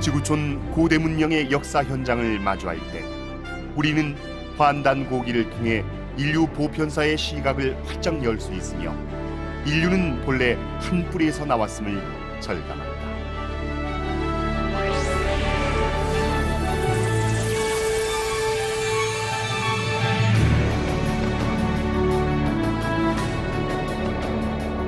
지구촌 고대 문명의 역사 현장을 마주할 때 우리는 환단 고기를 통해 인류 보편사의 시각을 활짝 열 수 있으며 인류는 본래 한 뿌리에서 나왔음을 절감한다.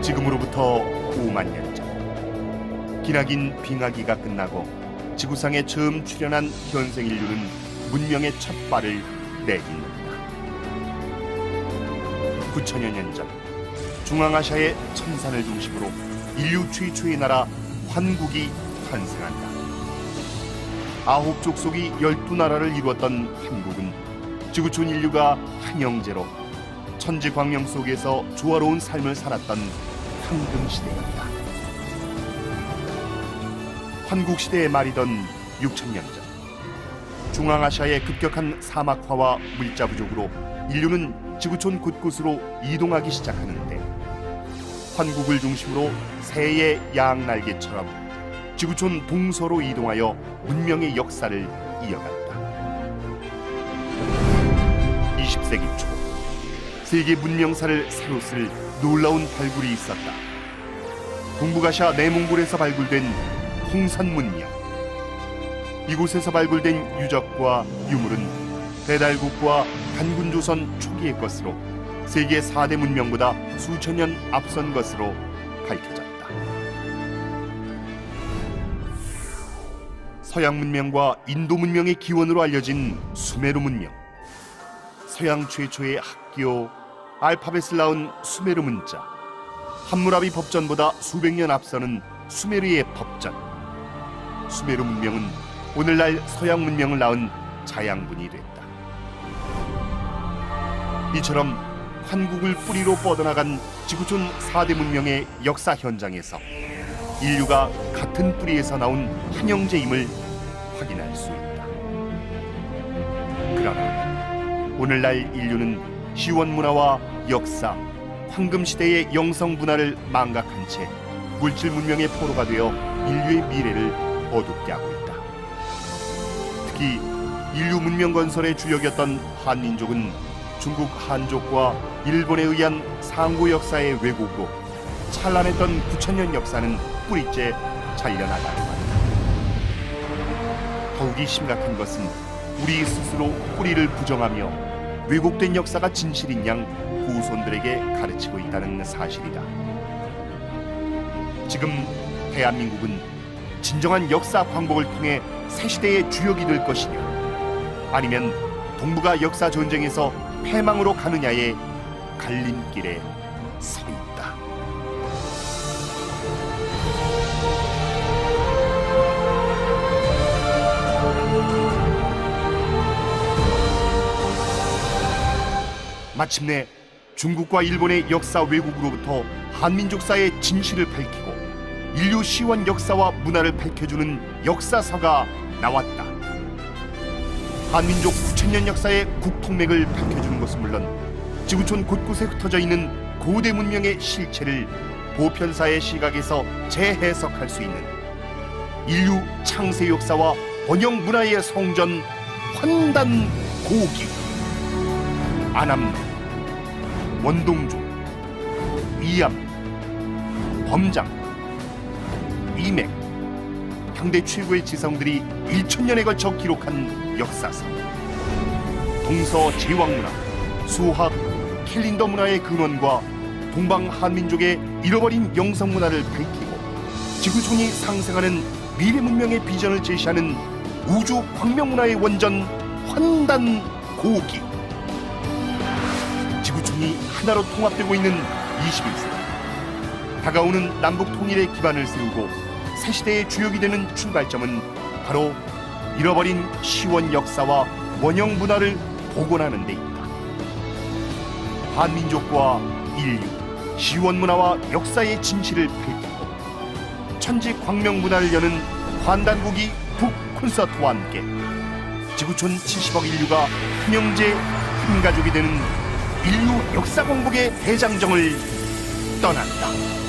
지금으로부터 5만 년 전, 기나긴 빙하기가 끝나고 지구상에 처음 출현한 현생 인류는 문명의 첫 발을 내딛는다. 9천여 년 전, 중앙아시아의 천산을 중심으로 인류 최초의 나라 환국이 탄생한다. 아홉 족속이 열두 나라를 이루었던 한국은 지구촌 인류가 한 형제로 천지광명 속에서 조화로운 삶을 살았던 황금 시대였다. 환국 시대의 말이던 6천년 전 중앙아시아의 급격한 사막화와 물자 부족으로 인류는 지구촌 곳곳으로 이동하기 시작하는데 환국을 중심으로 새의 양날개처럼 지구촌 동서로 이동하여 문명의 역사를 이어갔다. 20세기 초 세계 문명사를 새로 쓸 놀라운 발굴이 있었다. 동북아시아 내몽골에서 발굴된 홍산 문명. 이곳에서 발굴된 유적과 유물은 배달국과 단군조선 초기의 것으로 세계 4대 문명보다 수천 년 앞선 것으로 밝혀졌다. 서양 문명과 인도 문명의 기원으로 알려진 수메르 문명. 서양 최초의 학교, 알파벳을 낳은 수메르 문자. 함무라비 법전보다 수백 년 앞서는 수메르의 법전. 수메르 문명은 오늘날 서양 문명을 낳은 자양분이 됐다. 이처럼 한국을 뿌리로 뻗어나간 지구촌 4대 문명의 역사 현장에서 인류가 같은 뿌리에서 나온 한 형제임을 확인할 수 있다. 그러나 오늘날 인류는 시원 문화와 역사, 황금 시대의 영성 문화를 망각한 채 물질 문명의 포로가 되어 인류의 미래를 어둡게 하고 있다. 특히 인류 문명 건설의 주역이었던 한민족은 중국 한족과 일본에 의한 상고 역사의 왜곡으로 찬란했던 9천년 역사는 뿌리째 잘려나가고 한다. 더욱이 심각한 것은 우리 스스로 뿌리를 부정하며 왜곡된 역사가 진실인 양 후손들에게 가르치고 있다는 사실이다. 지금 대한민국은 진정한 역사 광복을 통해 새 시대의 주역이 될 것이냐, 아니면 동북아 역사 전쟁에서 패망으로 가느냐의 갈림길에 서 있다. 마침내 중국과 일본의 역사 왜곡으로부터 한민족사의 진실을 밝히고 인류 시원 역사와 문화를 밝혀주는 역사서가 나왔다. 한민족 9천년 역사의 국통맥을 밝혀주는 것은 물론 지구촌 곳곳에 흩어져 있는 고대 문명의 실체를 보편사의 시각에서 재해석할 수 있는 인류 창세 역사와 번영 문화의 성전 환단 고기 안암 원동주 이암 범장 이맥. 당대 최고의 지성들이 1천년에 걸쳐 기록한 역사서 동서 제왕문화 수학 캘린더 문화의 근원과 동방 한민족의 잃어버린 영성 문화를 밝히고 지구촌이 상생하는 미래 문명의 비전을 제시하는 우주 광명 문화의 원전 환단 고기. 지구촌이 하나로 통합되고 있는 21세기 다가오는 남북 통일의 기반을 세우고 새 시대의 주역이 되는 출발점은 바로 잃어버린 시원 역사와 원형 문화를 복원하는 데 있다. 한민족과 인류, 시원 문화와 역사의 진실을 밝히고 천지 광명 문화를 여는 환단국이 북 콘서트와 함께 지구촌 70억 인류가 한 형제 한 가족이 되는 인류 역사 공복의 대장정을 떠난다.